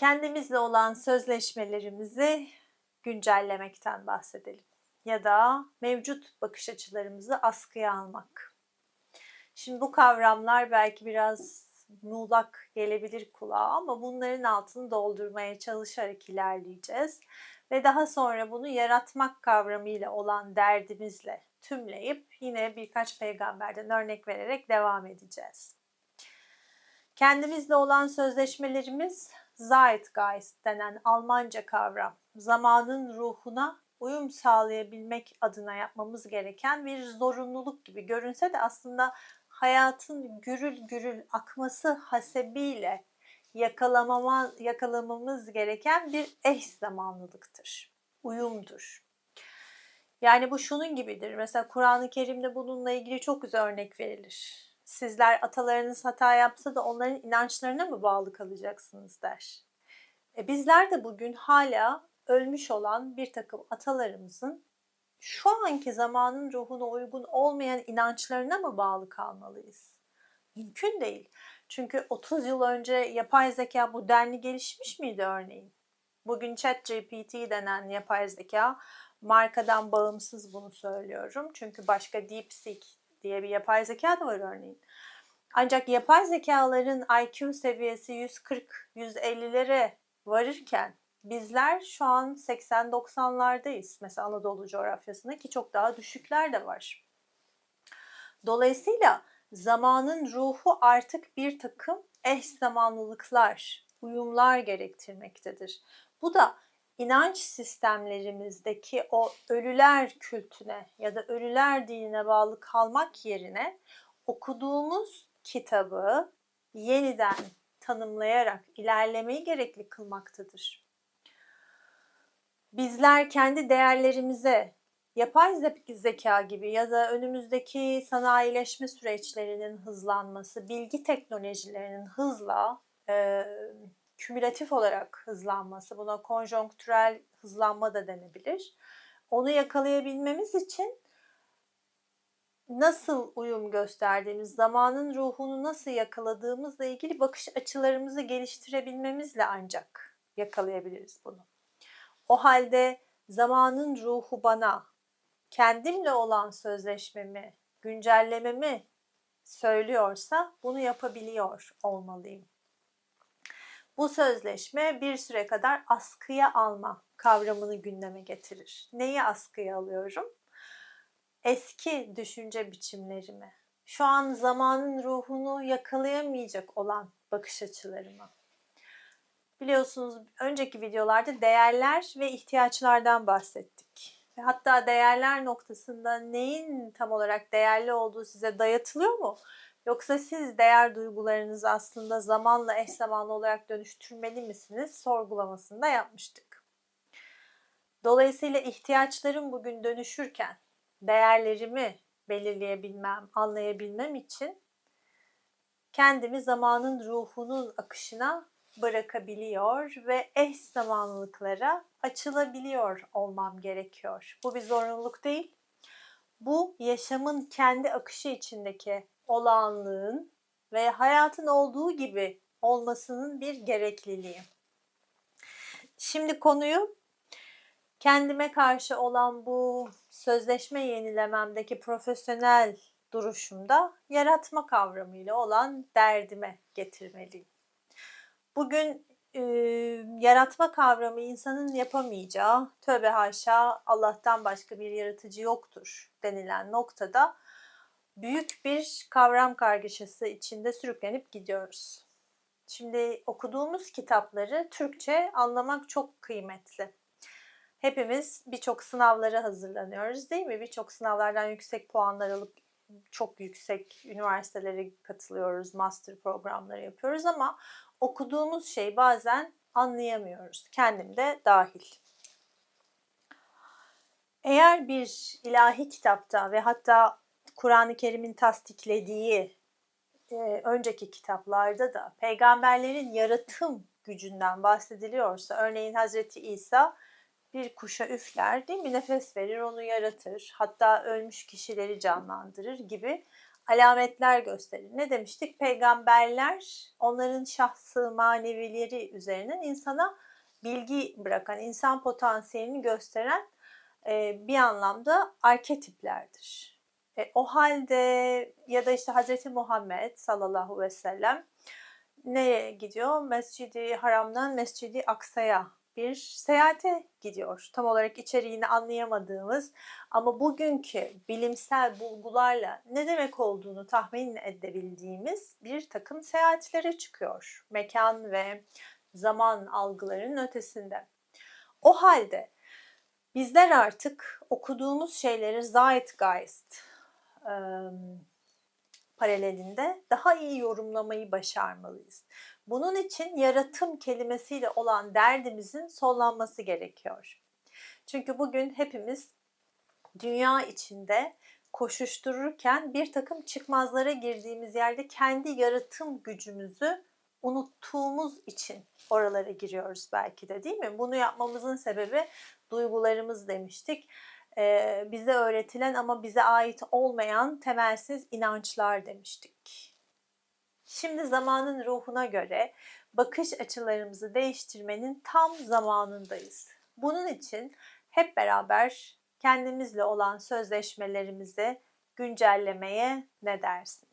kendimizle olan sözleşmelerimizi güncellemekten bahsedelim ya da mevcut bakış açılarımızı askıya almak. Şimdi bu kavramlar belki biraz muğlak gelebilir kulağa ama bunların altını doldurmaya çalışarak ilerleyeceğiz ve daha sonra bunu yaratmak kavramıyla olan derdimizle tümleyip yine birkaç peygamberden örnek vererek devam edeceğiz. Kendimizle olan sözleşmelerimiz Zeitgeist denen Almanca kavram. Zamanın ruhuna uyum sağlayabilmek adına yapmamız gereken bir zorunluluk gibi görünse de aslında hayatın gürül gürül akması hasebiyle yakalamama, yakalamamız gereken bir eş zamanlılıktır. Uyumdur. Yani bu şunun gibidir. Mesela Kur'an-ı Kerim'de bununla ilgili çok güzel örnek verilir. Sizler atalarınız hata yapsa da onların inançlarına mı bağlı kalacaksınız der. E bizler de bugün hala ölmüş olan bir takım atalarımızın şu anki zamanın ruhuna uygun olmayan inançlarına mı bağlı kalmalıyız? Mümkün değil. Çünkü 30 yıl önce yapay zeka bu denli gelişmiş miydi örneğin? Bugün ChatGPT denen yapay zeka markadan bağımsız bunu söylüyorum. Çünkü başka DeepSeek diye bir yapay zeka da var örneğin. Ancak yapay zekaların IQ seviyesi 140-150'lere varırken bizler şu an 80-90'lardayız. Mesela Anadolu coğrafyasında ki çok daha düşükler de var. Dolayısıyla zamanın ruhu artık bir takım eş zamanlılıklar, uyumlar gerektirmektedir. Bu da inanç sistemlerimizdeki o ölüler kültüne ya da ölüler dinine bağlı kalmak yerine okuduğumuz kitabı yeniden tanımlayarak ilerlemeyi gerekli kılmaktadır. Bizler kendi değerlerimize yapay zeka gibi ya da önümüzdeki sanayileşme süreçlerinin hızlanması, bilgi teknolojilerinin hızla e, kümülatif olarak hızlanması, buna konjonktürel hızlanma da denebilir. Onu yakalayabilmemiz için nasıl uyum gösterdiğimiz, zamanın ruhunu nasıl yakaladığımızla ilgili bakış açılarımızı geliştirebilmemizle ancak yakalayabiliriz bunu. O halde zamanın ruhu bana kendimle olan sözleşmemi, güncellememi söylüyorsa bunu yapabiliyor olmalıyım. Bu sözleşme bir süre kadar askıya alma kavramını gündeme getirir. Neyi askıya alıyorum? Eski düşünce biçimlerimi, şu an zamanın ruhunu yakalayamayacak olan bakış açılarımı. Biliyorsunuz önceki videolarda değerler ve ihtiyaçlardan bahsettik. Hatta değerler noktasında neyin tam olarak değerli olduğu size dayatılıyor mu? Yoksa siz değer duygularınızı aslında zamanla eş zamanlı olarak dönüştürmeli misiniz? Sorgulamasını da yapmıştık. Dolayısıyla ihtiyaçlarım bugün dönüşürken değerlerimi belirleyebilmem, anlayabilmem için kendimi zamanın ruhunun akışına bırakabiliyor ve eş zamanlılıklara açılabiliyor olmam gerekiyor. Bu bir zorunluluk değil. Bu yaşamın kendi akışı içindeki olağanlığın ve hayatın olduğu gibi olmasının bir gerekliliği. Şimdi konuyu kendime karşı olan bu sözleşme yenilememdeki profesyonel duruşumda yaratma kavramıyla olan derdime getirmeliyim. Bugün e, yaratma kavramı insanın yapamayacağı, tövbe haşa Allah'tan başka bir yaratıcı yoktur denilen noktada büyük bir kavram kargaşası içinde sürüklenip gidiyoruz. Şimdi okuduğumuz kitapları Türkçe anlamak çok kıymetli. Hepimiz birçok sınavlara hazırlanıyoruz değil mi? Birçok sınavlardan yüksek puanlar alıp çok yüksek üniversitelere katılıyoruz, master programları yapıyoruz ama okuduğumuz şey bazen anlayamıyoruz. Kendim de dahil. Eğer bir ilahi kitapta ve hatta Kur'an-ı Kerim'in tasdiklediği e, önceki kitaplarda da peygamberlerin yaratım gücünden bahsediliyorsa örneğin Hazreti İsa bir kuşa üfler değil mi nefes verir onu yaratır hatta ölmüş kişileri canlandırır gibi alametler gösterir. Ne demiştik? Peygamberler onların şahsı manevileri üzerinden insana bilgi bırakan, insan potansiyelini gösteren e, bir anlamda arketiplerdir. E, o halde ya da işte Hazreti Muhammed sallallahu aleyhi ve sellem nereye gidiyor? Mescidi Haram'dan Mescidi Aksa'ya bir seyahate gidiyor. Tam olarak içeriğini anlayamadığımız ama bugünkü bilimsel bulgularla ne demek olduğunu tahmin edebildiğimiz bir takım seyahatlere çıkıyor. Mekan ve zaman algılarının ötesinde. O halde bizler artık okuduğumuz şeyleri Zeitgeist e, paralelinde daha iyi yorumlamayı başarmalıyız. Bunun için yaratım kelimesiyle olan derdimizin sollanması gerekiyor. Çünkü bugün hepimiz dünya içinde koşuştururken bir takım çıkmazlara girdiğimiz yerde kendi yaratım gücümüzü unuttuğumuz için oralara giriyoruz belki de değil mi? Bunu yapmamızın sebebi duygularımız demiştik. Ee, bize öğretilen ama bize ait olmayan temelsiz inançlar demiştik. Şimdi zamanın ruhuna göre bakış açılarımızı değiştirmenin tam zamanındayız. Bunun için hep beraber kendimizle olan sözleşmelerimizi güncellemeye ne dersin?